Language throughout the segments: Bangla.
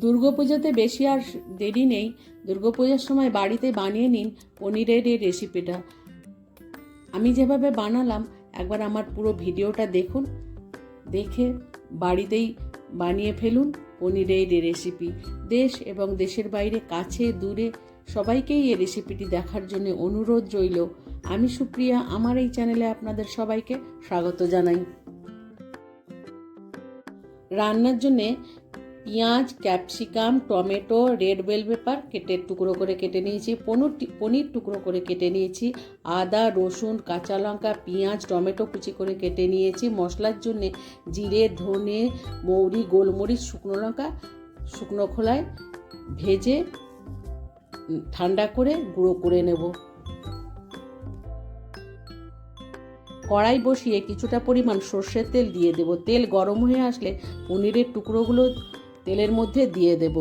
দুর্গাপূজাতে বেশি আর দেরি নেই। দুর্গাপূজার সময় বাড়িতে বানিয়ে নিন পনিরের এই রেসিপিটা আমি যেভাবে বানালাম, একবার আমার পুরো ভিডিওটা দেখুন। দেখে বাড়িতেই বানিয়ে ফেলুন পনিরের এই রেসিপি দেশ এবং দেশের বাইরে, কাছে, দূরে সবাইকেই এই রেসিপিটি দেখার জন্য অনুরোধ রইল। আমি সুপ্রিয়া, আমার এই চ্যানেলে আপনাদের সবাইকে স্বাগত জানাই। রান্নার জন্যে পেঁয়াজ, capsicum, tomato, red bell pepper কেটে টুকরো করে কেটে নিয়েছি, পনির পনির টুকরো করে কেটে নিয়েছি, আদা, রসুন, কাঁচা লঙ্কা, পেঁয়াজ, টমেটো কুচি করে কেটে নিয়েছি, মশলার জন্যে জিরে, ধনে, মৌরি, গোলমরিচ, শুকনো লঙ্কা, শুকনো খোলায় ভেজে ঠান্ডা করে গুঁড়ো করে নেব। কড়াই বসিয়ে কিছুটা পরিমাণ সর্ষের তেল দিয়ে দেব। তেল গরম হয়ে আসলে পনিরের টুকরোগুলো তেলের মধ্যে দিয়ে দেব।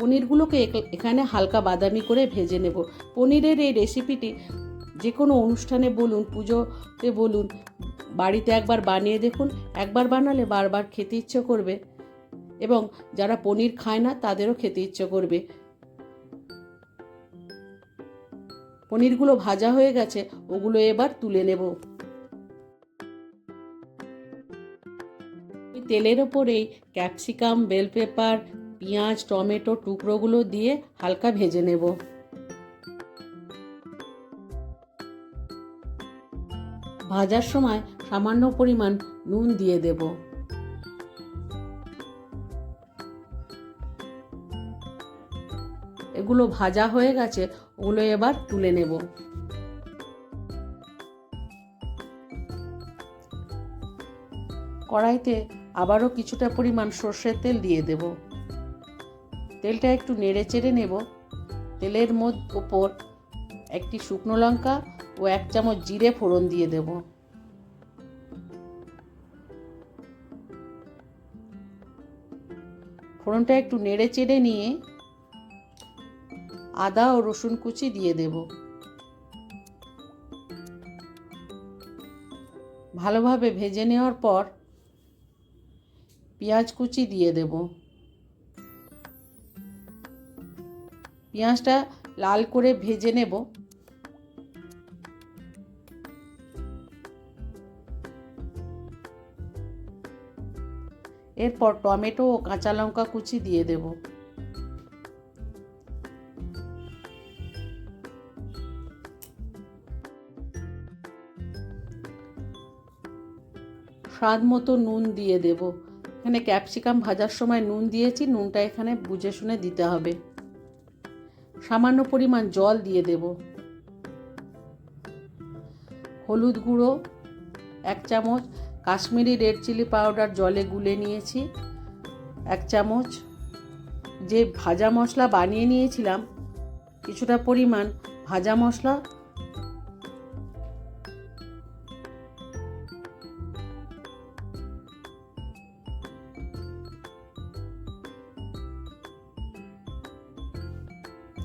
পনিরগুলোকে এখানে হালকা বাদামি করে ভেজে নেব। পনিরের এই রেসিপিটি যে কোনো অনুষ্ঠানে বলুন, পুজোতে বলুন, বাড়িতে একবার বানিয়ে দেখুন। একবার বানালে বারবার খেতে ইচ্ছে করবে এবং যারা পনির খায় না, তাদেরও খেতে ইচ্ছে করবে। পনিরগুলো ভাজা হয়ে গেছে, ওগুলো এবার তুলে নেব। ওই তেলের ওপরেই ক্যাপসিকাম, বেল পেপার, পেঁয়াজ, টমেটো টুকরোগুলো দিয়ে হালকা ভেজে নেব। ভাজার সময় সামান্য পরিমাণ নুন দিয়ে দেব। এগুলো ভাজা হয়ে গেছে, ওগুলো এবার তুলে নেব। কড়াইতে আবারও কিছুটা পরিমাণ সর্ষের তেল দিয়ে দেব। তেলটা একটু নেড়ে চেড়ে নেব। তেলের মধ্যে ওপর একটি শুকনো লঙ্কা ও এক চামচ জিরে ফোড়ন দিয়ে দেব। ফোড়নটা একটু নেড়ে চেড়ে নিয়ে আদা ও রসুন কুচি দিয়ে দেব। ভালোভাবে ভেজে নেওয়ার পর পেঁয়াজ কুচি দিয়ে দেব। পেঁয়াজটা লাল করে ভেজে নেব। এরপর টমেটো ও কাঁচা লঙ্কা কুচি দিয়ে দেব। স্বাদ মতো নুন দিয়ে দেব। এখানে ক্যাপসিকাম ভাজার সময় নুন দিয়েছি, নুনটা এখানে বুঝে শুনে দিতে হবে। সামান্য পরিমাণ জল দিয়ে দেব। হলুদ গুঁড়ো, এক চামচ। কাশ্মীরি রেড চিলি পাউডার জলে গুলে নিয়েছি, এক চামচ। যে ভাজা মশলা বানিয়ে নিয়েছিলাম, কিছুটা পরিমাণ ভাজা মশলা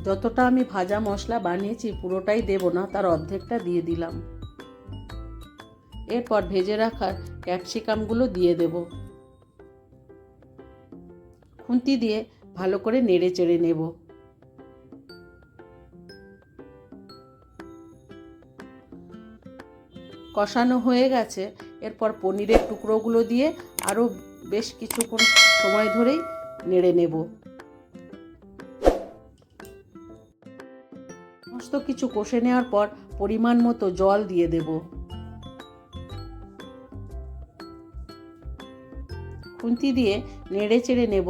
যতটা আমি ভাজা মশলা বানিয়েছি, পুরোটাই দেব না, তার অর্ধেকটা দিয়ে দিলাম। এরপর ভেজে রাখা ক্যাপসিকামগুলো দিয়ে দেব। খুন্তি দিয়ে ভালো করে নেড়ে চেড়ে নেব। কষানো হয়ে গেছে। এরপর পনিরের টুকরোগুলো দিয়ে আরও বেশ কিছুক্ষণ সময় ধরেই নেড়ে নেব। সমস্ত কিছু কষে নেওয়ার পর পরিমাণ মতো জল দিয়ে দেব। খুন্তি দিয়ে নেড়ে চেড়ে নেব।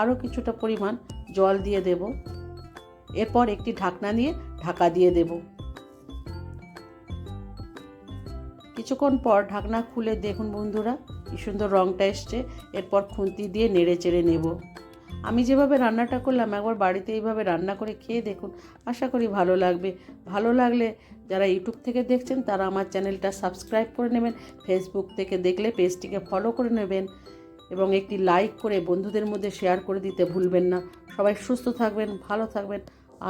আরও কিছুটা পরিমাণ জল দিয়ে দেব। এরপর একটি ঢাকনা দিয়ে ঢাকা দিয়ে দেব। কিছুক্ষণ পর ঢাকনা খুলে দেখুন বন্ধুরা কি সুন্দর রঙটা এসছে, এরপর খুন্তি দিয়ে নেড়ে চেড়ে নেব। আমি যেভাবে রান্নাটা করলাম, একবার বাড়িতে এইভাবে রান্না করে খেয়ে দেখুন, আশা করি ভালো লাগবে। ভালো লাগলে যারা ইউটিউব থেকে দেখছেন, তারা আমার চ্যানেলটা সাবস্ক্রাইব করে নেবেন, ফেসবুক থেকে দেখলে পেজটিকে ফলো করে নেবেন এবং একটি লাইক করে বন্ধুদের মধ্যে শেয়ার করে দিতে ভুলবেন না। সবাই সুস্থ থাকবেন, ভালো থাকবেন,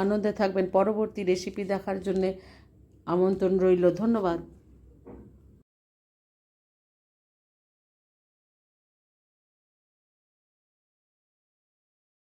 আনন্দে থাকবেন। পরবর্তী রেসিপি দেখার জন্যে আমন্ত্রণ রইল। ধন্যবাদ।